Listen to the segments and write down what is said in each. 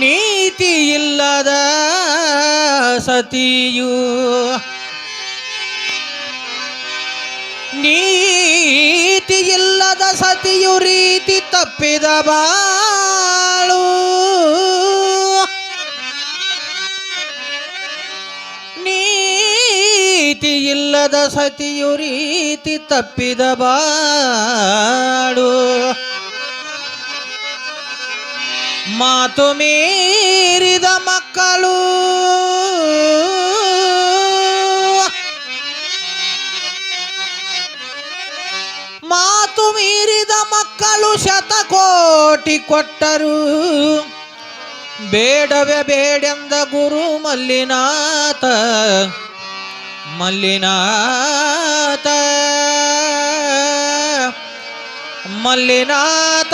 ನೀತಿ ಇಲ್ಲದ ಸತಿಯೂ ಸತಿಯು ರೀತಿ ತಪ್ಪಿದ ಬಾಳು. ನೀತಿ ಇಲ್ಲದ ಸತಿಯು ರೀತಿ ತಪ್ಪಿದ ಬಾಳು. ಮಾತು ಮೀರಿದ ಮಕ್ಕಳು. ಮಕ್ಕಳು ಶತಕೋಟಿ ಕೊಟ್ಟರು. ಬೇಡವೇ ಬೇಡೆಂದ ಗುರು ಮಲ್ಲಿನಾಥ ಮಲ್ಲಿನಾಥ ಮಲ್ಲಿನಾಥ.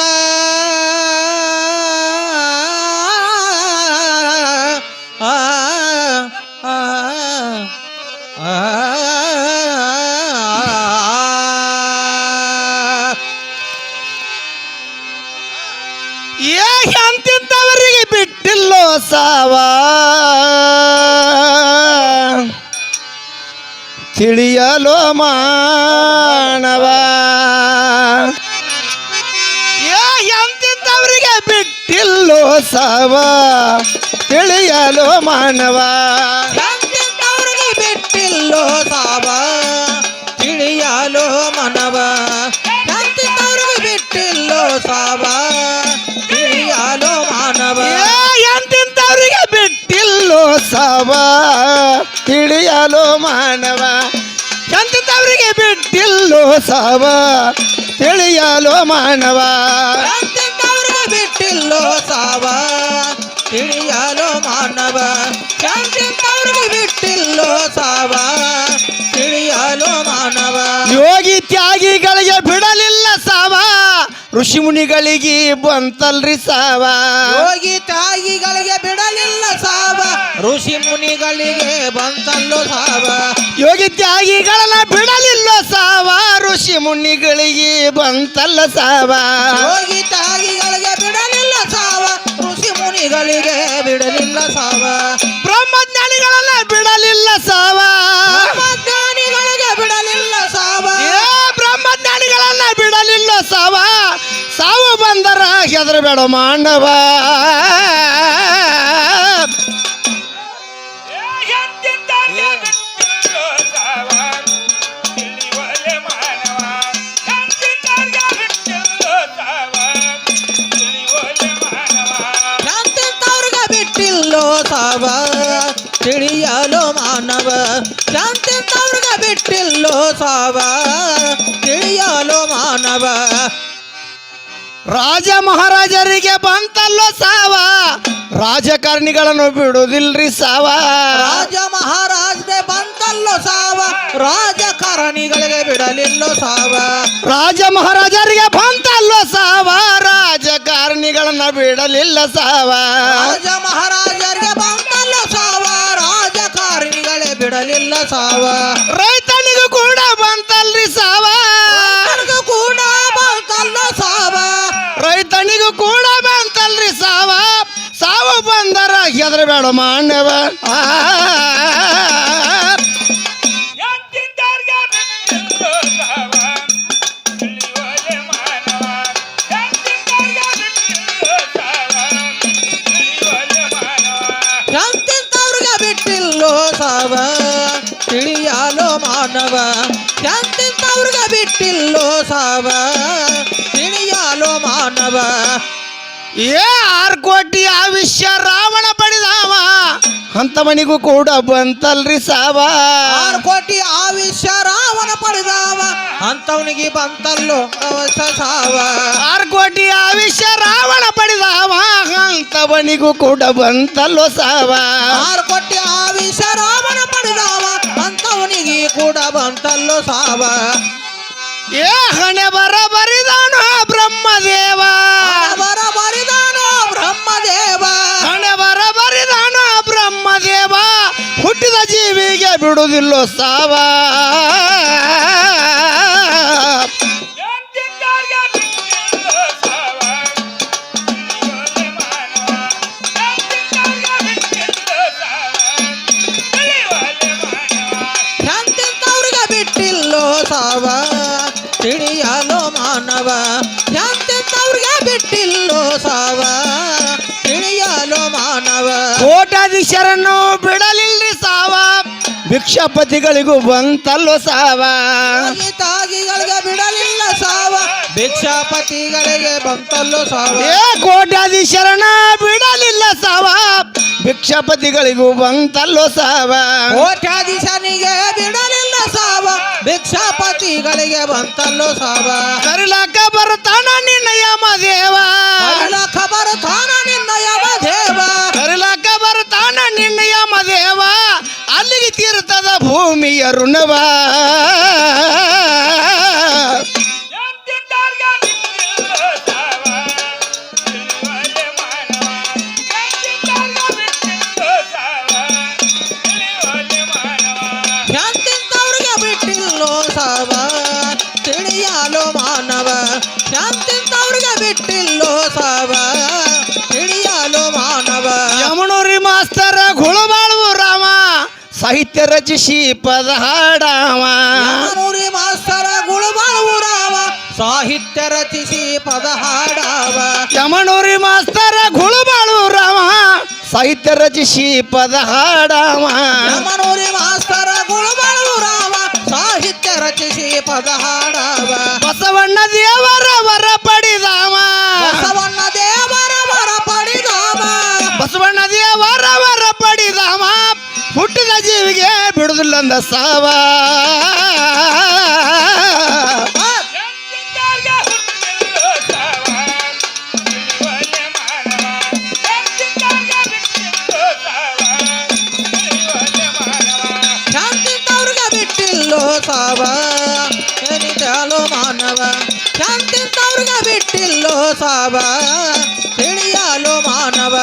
ತಿಳಿಯಲೋ ಮಾನವ. ಎಂತಿದ್ದವರಿಗೆ ಬಿಟ್ಟಿಲ್ಲೋ ಸಾವ. ತಿಳಿಯಲು ಮಾನವ. ಎಂತಿದ್ದವರಿಗೆ ಬಿಟ್ಟಿಲ್ಲೋ ಸಾವ. ತಿಳಿಯಲು ಮಾನವ. ಎಂತಿದ್ದವರಿಗೆ ಬಿಟ್ಟಿಲ್ಲೋ ಸಾವ. ತಿಳಿಯಲು ಮಾನವ. ಎಂತಿದ್ದವರಿಗೆ ಬಿಟ್ಟಿಲ್ಲೋ ಸಾವ. ತಿಳಿಯಲು ಮಾನವ. ಎಂತಿಂತವ್ರಿಗೆ ಬಿಟ್ಟಿಲ್ಲೋ ಸಾವ ತಿಳಿಯಲೋ ಮಾನವ. ಬಿಟ್ಟಿಲ್ಲೋ ಸಾವ ತಿಳಿಯಲೋ ಮಾನವ. ಎಂತೆಂಥವ್ರಿಗೆ ಬಿಟ್ಟಿಲ್ಲೋ ಸಾವ ತಿಳಿಯಲೋ ಮಾನವ. ಯೋಗಿ ತ್ಯಾಗಿಗಳಿಗೆ ಬಿಡಲಿಲ್ಲ ಸಾವ ಋಷಿ ಮುನಿಗಳಿಗೆ ಬಂತಲ್ರಿ ಸಾವ. ಯೋಗಿ ತ್ಯಾಗಿಗಳಿಗೆ ಬಿಡಲಿಲ್ಲ ಸಾವ ಋಷಿ ಮುನಿಗಳಿಗೆ ಬಂತಲ್ಲೋ ಸಾವ. ಯೋಗಿ ತ್ಯಾಗಿಗಳನ್ನ ಬಿಡಲಿಲ್ಲ ಸಾವ. ಋಷಿ ಮುನಿಗಳಿಗೆ ಬಂತಲ್ಲ ಸಾವ. ಯೋಗಿ ತ್ಯಾಗಿಗಳಿಗೆ ಬಿಡಲಿಲ್ಲ ಸಾವ. ಋಷಿ ಮುನಿಗಳಿಗೆ ಬಿಡಲಿಲ್ಲ ಸಾವ. ಬ್ರಹ್ಮಜ್ಞಾನಿಗಳನ್ನ ಬಿಡಲಿಲ್ಲ ಸಾವ. ಬ್ರಹ್ಮಜ್ಞಾನಿಗಳಿಗೆ ಬಿಡಲಿಲ್ಲ ಸಾವ. ಬ್ರಹ್ಮಜ್ಞಾನಿಗಳನ್ನ ಬಿಡಲಿಲ್ಲ ಸಾವ. ಸಾವು ಬಂದರ ಹೆದರಬೇಡ ಮಾಂಡವ. ಬಿಟ್ಟಿಲ್ಲೋ ತಾವ ತಿಳಿಯಲು ಮಾನವ ಶಾಂತಿಂತವ್ರಿಗೆ ಬಿಟ್ಟಿಲ್ಲೋ ಸಾವ ತಿಳಿಯಲು ಮಾನವ. ರಾಜ ಮಹಾರಾಜರಿಗೆ ಬಂತಲ್ಲೋ ಸಾವ ರಾಜಕಾರಣಿಗಳನ್ನು ಬಿಡುದಿಲ್ರಿ ಸಾವ. ರಾಜ ಮಹಾರಾಜ್ಗೆ ಬಂತಲ್ಲೋ ಸಾವ ರಾಜಕಾರಣಿಗಳಿಗೆ ಬಿಡಲಿಲ್ಲೋ ಸಾವ. ರಾಜ ಮಹಾರಾಜರಿಗೆ ಬಂತಲ್ಲೋ ಸಾವ. ರಾಜಕಾರಣಿಗಳನ್ನ ಬಿಡಲಿಲ್ಲ ಸಾವ. ರಾಜ ಮಹಾರಾಜರಿಗೆ ಬಂದಲ್ಲ ಸಾವ. ರಾಜಕಾರಣಿಗಳೇ ಬಿಡಲಿಲ್ಲ ಸಾವ. ರೈತನಿಗೂ ಕೂಡ ಬಂತಲ್ರಿ ಸಾವ. ಕೂಡ ಬಂತಲ್ಲ ಸಾವ. ರೈತನಿಗೂ ಕೂಡ ಬಂತಲ್ರಿ ಸಾವ. ಸಾವು ಬಂದರ ಹೆದರಬೇಡ ಮಾನವ. ಆ ಬಿಟ್ಟಿಲ್ಲೋ ಸಾವ ತಿಳಿಯಾಲೋ ಮಾನವ. ಏ ಆರ್ ಕೋಟಿ ಆವಿಷ್ಯ ರಾವಣ ಪಡೆದವ. ಅಂತವನಿಗೂ ಕೂಡ ಬಂತಲ್ರಿ ಸಾವ. ಆರು ಕೋಟಿ ಆವಿಷ್ಯ ರಾವಣ ಪಡೆದಾವ. ಅಂತವನಿಗೆ ಬಂತಲ್ಲೋ ಅವಸ ಸಾವ. ಆರ್ ಕೋಟಿ ಆವಿಷ್ಯ ರಾವಣ ಪಡೆದಾವ. ಅಂತವನಿಗೂ ಕೂಡ ಬಂತಲ್ಲೋ ಸಾವ. ಆರು ಕೋಟಿ ಆವಿಷ್ಯ ರಾವಣ ಪಡೆದಾವ. ಅಂತವನಿಗೆ ಕೂಡ ಬಂತಲ್ಲೋ ಸಾವ. ಏ ಹಣೆ ಬರ ಬರಿದಾನು ಬ್ರಹ್ಮದೇವ? ಬರ ಬರಿದಾನೋ ಬ್ರಹ್ಮದೇವ? ಹಣೆ ಬರ ಬರಿದಾನು ಬ್ರಹ್ಮದೇವ? ಹುಟ್ಟಿದ ಜೀವಿಗೆ ಬಿಡುವುದಿಲ್ಲೋ ಸಾವ? ಕೋಟ್ಯಾಧೀಶರನ್ನು ಬಿಡಲಿಲ್ರಿ ಸಾವ. ಭಿಕ್ಷಾಪತಿಗಳಿಗೂ ಬಂತಲ್ಲೋ ಸಾವ. ತಾಗಿ ತಾಗಿಗಳಿಗೆ ಬಿಡಲಿಲ್ಲ ಸಾವ. ಭಿಕ್ಷಾಪತಿಗಳಿಗೆ ಬಂತಲ್ಲೋ ಸಾವ. ಏ ಶರಣ ಬಿಡಲಿಲ್ಲ ಸಾವ. ಭಿಕ್ಷಾಪತಿಗಳಿಗೂ ಬಂತಲ್ಲೋ ಸಾವ. ಕೋಟ್ಯಾಧೀಶನಿಗೆ ಬಿಡಲಿಲ್ಲ ಸಾವ. ಭಿಕ್ಷಾಪತಿಗಳಿಗೆ ಬಂತಲ್ಲೋ ಸಾವ. ಕರಿಲಾಕ ಬರ್ತಾನ ನಿನ್ನ ಯಮದೇವ ಕಳ್ಳ ಬರುತ್ತಾನ ತಾನ ನಿನ್ನ ಯಮ ಕರಿಲಾಕ ಬರ್ತಾನ ನಿನ್ನ ಯಮದೇವ ಅಲ್ಲಿಗೆ ತೀರ್ತದ ಭೂಮಿಯ ಋಣವ ಶಾಂತಿಂತವ್ರಿಗೆ ಬಿಟ್ಟಿಲ್ಲೋ ಸಾವ ಸಾಹಿತ್ಯ ರಚಿಸಿ ಪದ ಹಾಡಾವ. ಮಾಸ್ತರ ಗುಳುಬಾಳು ರಾವ ಸಾಹಿತ್ಯ ರಚಿಸಿ ಪದ ಹಾಡಾವ. ಯಮನೂರಿ ಮಾಸ್ತರ ಗುಳಬಾಳು ರಾಮ ಸಾಹಿತ್ಯ ರಚಿಸಿ ಪದ ಹಾಡಾವ. ಯಮನೂರಿ ಮಾಸ್ತರ ಗುಳುಬಾಳು ರಾವ ಸಾಹಿತ್ಯ ರಚಿಸಿ ಪದ ಹಾಡಾವ. ಬಸವಣ್ಣ ದೇವರ ಬಿಡುದಿಲ್ಲಂದ ಸಾವ ಬಿಟ್ಟಿಲ್ಲೋ ಸಾವ. ತಿಳಿಯಲು ಮಾನವ. ಶಾಂತಿಂತವ್ರಿಗೆ ಬಿಟ್ಟಿಲ್ಲೋ ಸಾವ. ತಿಳಿಯಲು ಮಾನವ.